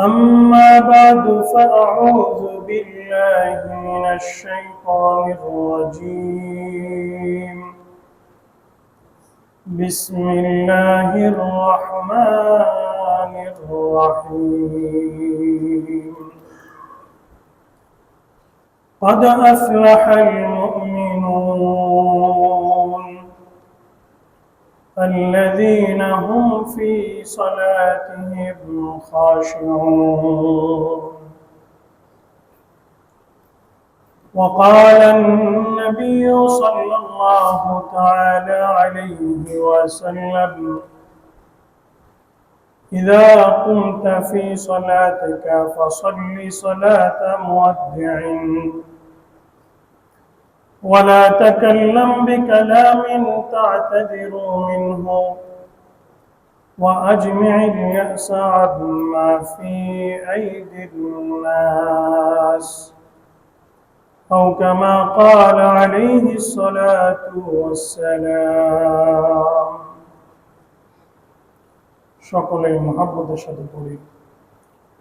أما بعد فأعوذ بالله من الشيطان الرجيم. بسم الله الرحمن الرحيم. قد أفلح المؤمنون الذين هم في صلاتهم خاشعون. وقال النبي صلى الله تعالى عليه وسلم إذا قمت في صلاتك فصل صلاة مودع. ولا تكلم بكلام تعتذر منه وأجمع اليأس عما في أيدي الناس أو كما قال عليه الصلاة والسلام সকলেই মহাব্বতের সাথে পড়ি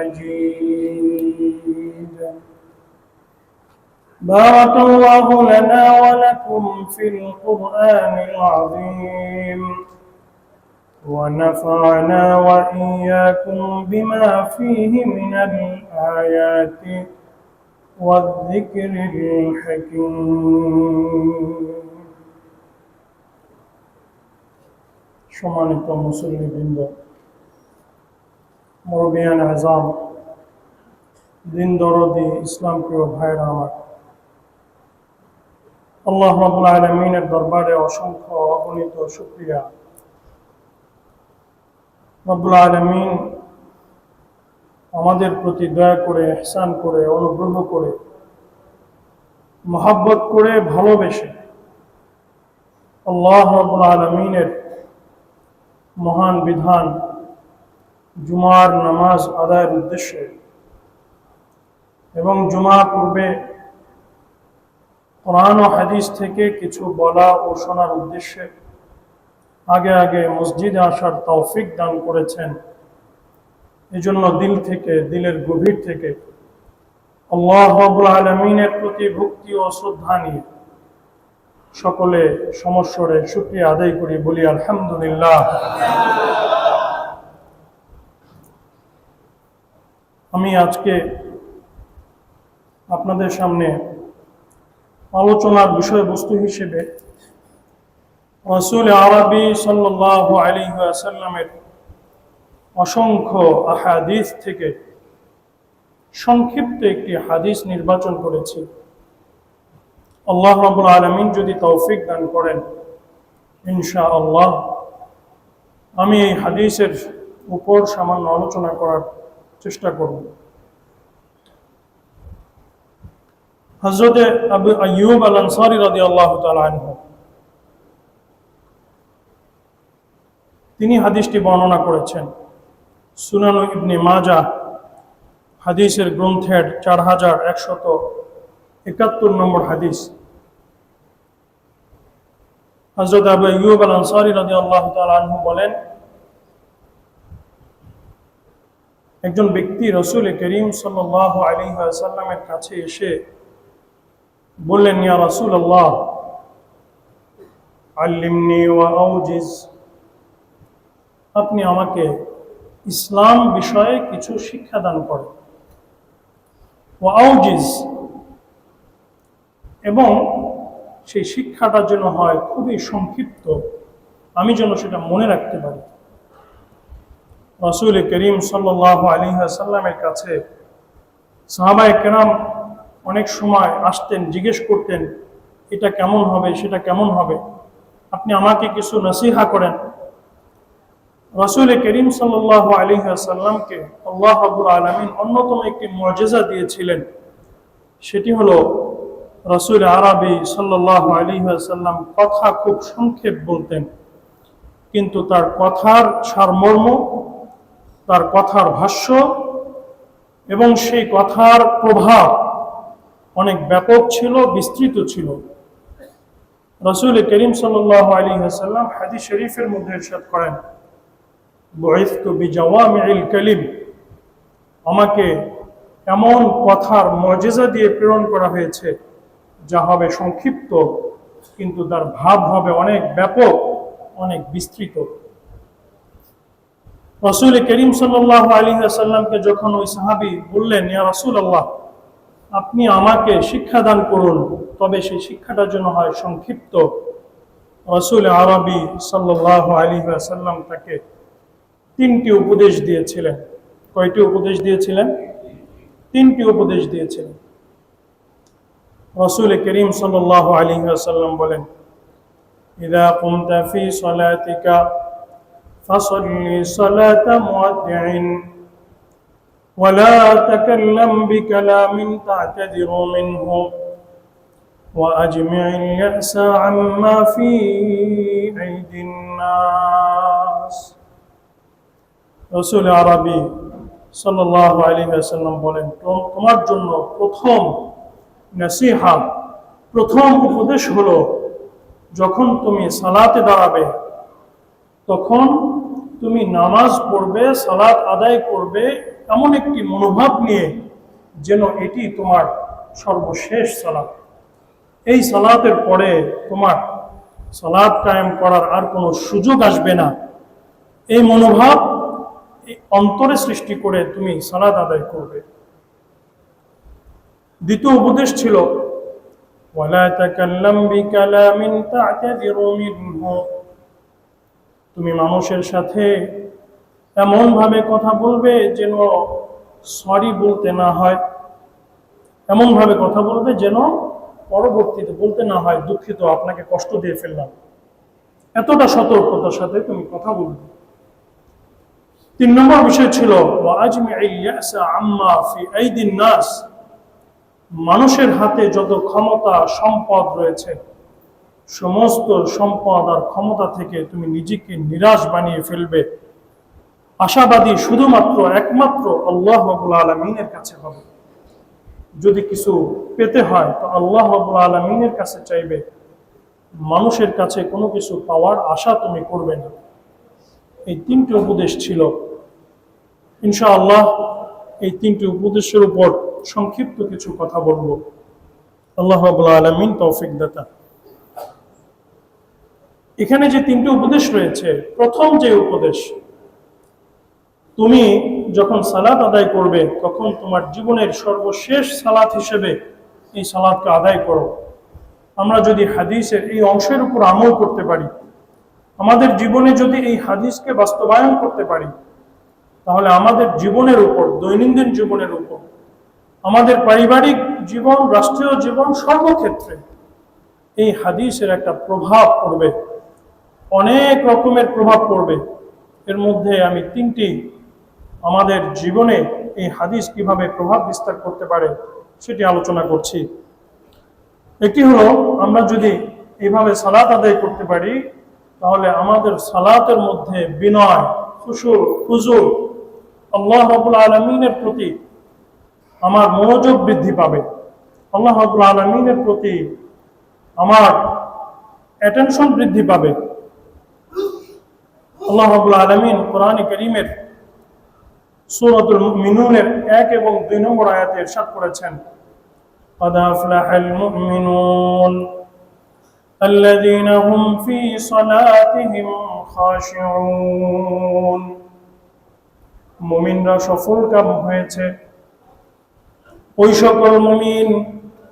مجيد بارك الله لنا ولكم في القرآن العظيم ونفعنا وإياكم بما فيه من الآيات والذكر الحكيم সম্মানিত মুসল্লিবৃন্দ মুরবিয়ান আজাম, দিন দরদি ইসলাম প্রিয় ভাইরা আমার। আল্লাহ রাবুল আলমিনের দরবারে অসংখ্য অগণিত শুক্রিয়া। রব্বুল আলমিন আমাদের প্রতি দয়া করে এহসান করে, অনুগ্রহ করে, মহাব্বত করে, ভালোবেসে আল্লাহ রব্বুল আলমিনের মহান বিধান জুমার নামাজ আদায়ের উদ্দেশ্যে এবং জুমা পূর্বে কোরআন ও হাদিস থেকে কিছু বলা ও শোনার উদ্দেশ্যে আগে আগে মসজিদে আসার তৌফিক দান করেছেন। এজন্য দিল থেকে, দিলের গভীর থেকে আল্লাহ রব্বুল আলমিনের প্রতি ভক্তি ও শ্রদ্ধা নিয়ে সকলে সমস্যরে শুক্রিয়া আদায় করি, বলি আলহামদুলিল্লাহ। আমি আজকে আপনাদের সামনে আলোচনার বিষয়বস্তু হিসেবে রসুল আরবি সাল্লাহ আলী আসাল্লামের অসংখ্য আহাদিস থেকে সংক্ষিপ্ত একটি হাদিস নির্বাচন করেছি। আল্লাহ রাবুল আলমিন যদি তৌফিক দান করেন ইনশা আল্লাহ আমি এই হাদিসের উপর সামান্য আলোচনা করার চেষ্টা করব। হজরত আবু আয়ুব আল আনসারি আল্লাহ আনহু, তিনি হাদিসটি বর্ণনা করেছেন। সুনানু ইবনে মাজা হাদিসের গ্রন্থের চার হাজার একশত একাত্তর নম্বর হাদিস। হজরত আবু ইউব আল আনসারি রাজি আল্লাহ আনহু বলেন একজন ব্যক্তি রসুল করিম সাল্লাহ আলী সাল্লামের কাছে এসে বললেন, ইয়া রসুল আল্লাহ আল্লিমনি ওয়াউজিজ আপনি আমাকে ইসলাম বিষয়ে কিছু শিক্ষা দান করেন। ওয়াউজিজ এবং সেই শিক্ষাটা যেন হয় খুবই সংক্ষিপ্ত। আমি যেন সেটা মনে রাখতে পারি। রসুল করিম সাল্লাহ আলী সাল্লামের কাছে সাহাবায় কেরাম অনেক সময় আসতেন, জিজ্ঞেস করতেন, এটা কেমন হবে? সেটা কেমন হবে? আপনি আমাকে কিছু নসিহা করেন। রসুল করিম সাল্লাহ আলী সাল্লামকে আল্লাহ আবুল আলমিন অন্যতম একটি মর্যাদা দিয়েছিলেন। সেটি হলো রসুল আরবি সাল্লাহ আলী সাল্লাম কথা খুব সংক্ষেপ বলতেন, কিন্তু তার কথার সারমর্ম তার কথার ভাষ্য এবং সেই কথার প্রভাব অনেক ব্যাপক ছিল, বিস্তৃত ছিল। রসুল করিম সাল্লাহ আলী সাল্লাম হাদিস শরীফের মধ্যে ইরশাদ করেন কালিম আমাকে এমন কথার মর্যাদা দিয়ে প্রেরণ করা হয়েছে, যা হবে সংক্ষিপ্ত, কিন্তু তার ভাব হবে অনেক ব্যাপক, অনেক বিস্তৃত। রসুল করিম সাল্লাহ আলী আসাল্লামকে যখন ওই সাহাবি বললেন, ইয়া রসুল আল্লাহ আপনি আমাকে শিক্ষাদান করুন। তবে সেই শিক্ষাটার জন্য হয় সংক্ষিপ্ত। রসুল আরবি সাল্লাহ আলী আসাল্লাম তাকে তিনটি উপদেশ দিয়েছিলেন। কয়টি উপদেশ দিয়েছিলেন? তিনটি উপদেশ দিয়েছিলেন। রসুল করিম সাল্লাহ আলী আসাল্লাম বলেন, ইদা فصل صلاة مودع ولا تكلم بكلام تعتذر منه وأجمع اليأس عما في أيدي الناس রসুল আরবি সাল্লাহ আলী সাল্লাম বলেন তোমার জন্য প্রথম নসিহা প্রথম উপদেশ হলো যখন তুমি সালাতে দাঁড়াবে তখন তুমি নামাজ পড়বে, সালাত আদায় করবে এমন একটি মনোভাব নিয়ে যেন এটি তোমার সর্বশেষ সালাত। এই সালাতের পরে তোমার সালাদ কায়েম করার আর কোনো সুযোগ আসবে না। এই মনোভাব অন্তরে সৃষ্টি করে তুমি সালাদ আদায় করবে। দ্বিতীয় উপদেশ ছিল তুমি মানুষের সাথে এমন ভাবে কথা বলবে যেন সরি বলতে না হয়। এমন ভাবে কথা বলবে যেন পরবর্তীতে বলতে না হয়। দুঃখিত, আপনাকে কষ্ট দিয়ে ফেললাম। এতটা সতর্কতার সাথে তুমি কথা বলবে। তিন নম্বর বিষয় ছিল মানুষের হাতে যত ক্ষমতা, সম্পদ রয়েছে সমস্ত সম্পদ আর ক্ষমতা থেকে তুমি নিজেকে নিরাশ বানিয়ে ফেলবে। আশাবাদী শুধুমাত্র একমাত্র আল্লাহ আলমিনের কাছে হবে। যদি কিছু পেতে হয়, তো আল্লাহ আলমিনের কাছে চাইবে। মানুষের কাছে কোনো কিছু পাওয়ার আশা তুমি করবে না। এই তিনটি উপদেশ ছিল। ইনশাআল্লাহ এই তিনটি উপদেশের উপর সংক্ষিপ্ত কিছু কথা বলব। আল্লাহ আলমিন তৌফিক দাতা। এখানে যে তিনটি উপদেশ রয়েছে, প্রথম যে উপদেশ, তুমি যখন সালাত আদায় করবে, তখন তোমার জীবনের সর্বশেষ সালাত হিসেবে এই সালাতকে আদায় করো। আমরা যদি হাদিসের এই অংশের উপর আমল করতে পারি, আমাদের জীবনে যদি এই হাদিসকে বাস্তবায়ন করতে পারি, তাহলে আমাদের জীবনের উপর, দৈনন্দিন জীবনের উপর, আমাদের পারিবারিক জীবন, রাষ্ট্রীয় জীবন সর্বক্ষেত্রে এই হাদিসের একটা প্রভাব পড়বে। অনেক রকমের প্রভাব পড়বে। এর মধ্যে আমি তিনটি। আমাদের জীবনে এই হাদিস কীভাবে প্রভাব বিস্তার করতে পারে সেটি আলোচনা করছি। একটি হলো, আমরা যদি এইভাবে সালাত আদায় করতে পারি, তাহলে আমাদের সালাতের মধ্যে বিনয়, খুশুর, হুজুর, আল্লাহ রাবুল আলমিনের প্রতি আমার মনোযোগ বৃদ্ধি পাবে। আল্লাহ রাবুল আলমিনের প্রতি আমার অ্যাটেনশন বৃদ্ধি পাবে। আল্লাহ রাবুল আলমিন কোরআন করিমের সুরতুল মিনুনের এক এবং দুই নম্বর আয়াতে ইরশাদ করেছেন قد أفلح المؤمنون الذين هم في صلاتهم خاشعون মুমিনরা সফল কাম হয়েছে ওই সকল মুমিন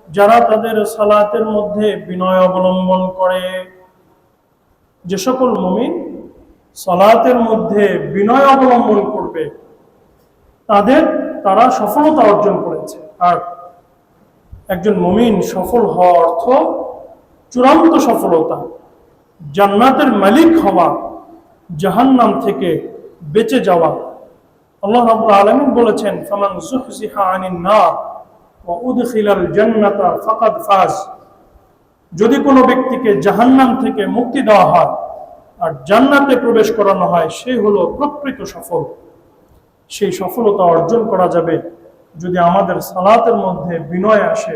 যারা তাদের সালাতের মধ্যে বিনয় অবলম্বন করে যে সকল মুমিন সালাতের মধ্যে বিনয় অবলম্বন করবে, তাদের তারা সফলতা অর্জন করেছে। আর একজন মমিন সফল হওয়া অর্থ চূড়ান্ত সফলতা। জান্নাতের মালিক হওয়া, জাহান্নাম থেকে বেঁচে যাওয়া। আল্লাহ রাব্বুল আলামিন বলেছেন, ফামান যুহজিহা আনিন নার ওয়া উদখিলাল জান্নাতা ফাকাদ ফাজ। যদি কোনো ব্যক্তিকে জাহান্নাম থেকে মুক্তি দেওয়া হয় আর জান্নাতে প্রবেশ করানো হয়, সেই হলো প্রকৃত সফল। সেই সফলতা অর্জন করা যাবে যদি আমাদের সালাতের মধ্যে বিনয় আসে।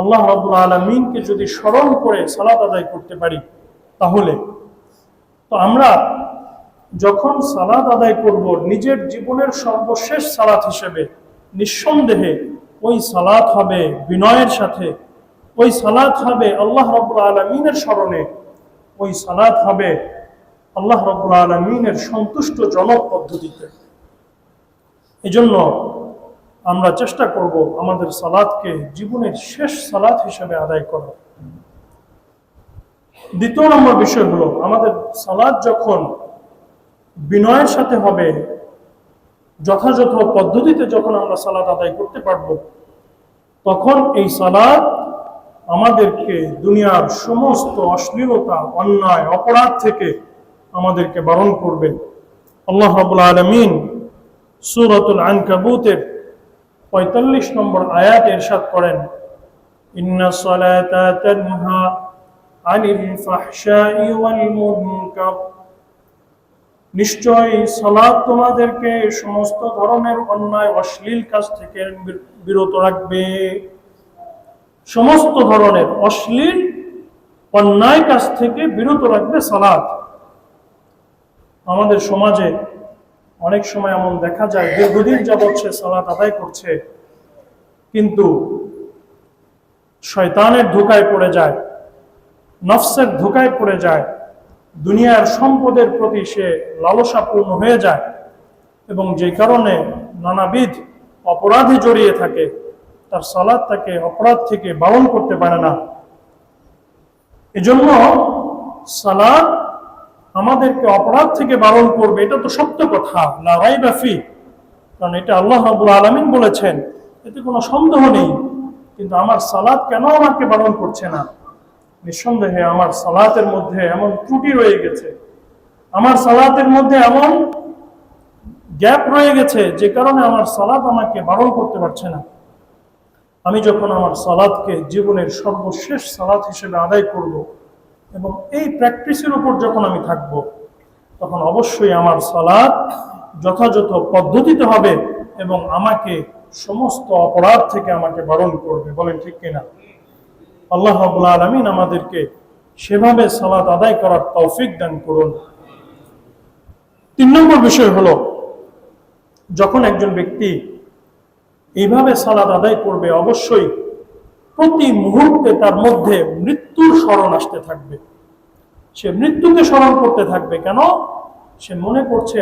আল্লাহ রাবুল আলমিনকে যদি স্মরণ করে সালাত আদায় করতে পারি, তাহলে তো আমরা যখন সালাত আদায় করব, নিজের জীবনের সর্বশেষ সালাত হিসেবে নিঃসন্দেহে ওই সালাত হবে বিনয়ের সাথে। ওই সালাত হবে আল্লাহ রব্বুল আলমিনের স্মরণে। ওই সালাত হবে আল্লাহ রব্বুল আলমিনের সন্তুষ্টজনক পদ্ধতিতে। এজন্য আমরা চেষ্টা করব আমাদের সালাদকে জীবনের শেষ সালাদ হিসেবে আদায় করা। দ্বিতীয় নম্বর বিষয় হলো, আমাদের সালাদ যখন বিনয়ের সাথে হবে, যথাযথ পদ্ধতিতে যখন আমরা সালাদ আদায় করতে পারব, তখন এই সালাদ আমাদেরকে দুনিয়ার সমস্ত অশ্লীলতা, অন্যায়, অপরাধ থেকে আমাদেরকে বারণ করবেন আল্লাহ রাবুল আলমিন সুরতুল আনকাবুতের পঁয়তাল্লিশ নম্বর আয়াত এরশাদ করেন, ইন্না নিশ্চয়ই সালাত তোমাদেরকে সমস্ত ধরনের অন্যায়, অশ্লীল কাজ থেকে বিরত রাখবে। সমস্ত ধরনের অশ্লীল অন্যায় কাজ থেকে বিরত রাখবে সালাত আমাদের সমাজে অনেক সময় এমন দেখা যায়, দীর্ঘদিন যাবৎ সে সালাত আদায় করছে, কিন্তু শয়তানের ধোকায় পড়ে যায়, নফসের ধোকায় পড়ে যায়, দুনিয়ার সম্পদের প্রতি সে লালসাপূর্ণ হয়ে যায় এবং যে কারণে নানাবিধ অপরাধে জড়িয়ে থাকে। তার সালাদ তাকে অপরাধ থেকে বারণ করতে পারে না। এজন্য সালাদ আমাদেরকে অপরাধ থেকে বারণ করবে, এটা তো সত্য কথা। লারাই বাফি কারণ এটা আল্লাহ রাবুল আলমিন বলেছেন, এতে কোনো সন্দেহ নেই। কিন্তু আমার সালাদ কেন আমাকে বারণ করছে না? নিঃসন্দেহে আমার সালাতের মধ্যে এমন ত্রুটি রয়ে গেছে। আমার সালাতের মধ্যে এমন গ্যাপ রয়ে গেছে, যে কারণে আমার সালাদ আমাকে বারণ করতে পারছে না। আমি যখন আমার সালাদকে জীবনের সর্বশেষ সালাদ হিসেবে আদায় করব এবং এই প্র্যাকটিসের উপর যখন আমি থাকব, তখন অবশ্যই আমার সালাদ যথাযথ পদ্ধতিতে হবে এবং আমাকে সমস্ত অপরাধ থেকে আমাকে বারণ করবে। বলেন ঠিক কিনা? আল্লাহ আলমিন আমাদেরকে সেভাবে সালাদ আদায় করার তৌফিক দান করুন। তিন নম্বর বিষয় হলো, যখন একজন ব্যক্তি এইভাবে সালাদ আদায় করবে, অবশ্যই প্রতি মুহূর্তে তার মধ্যে মৃত্যুর স্মরণ আসতে থাকবে। সে মৃত্যুকে স্মরণ করতে থাকবে কেন? সে মনে করছে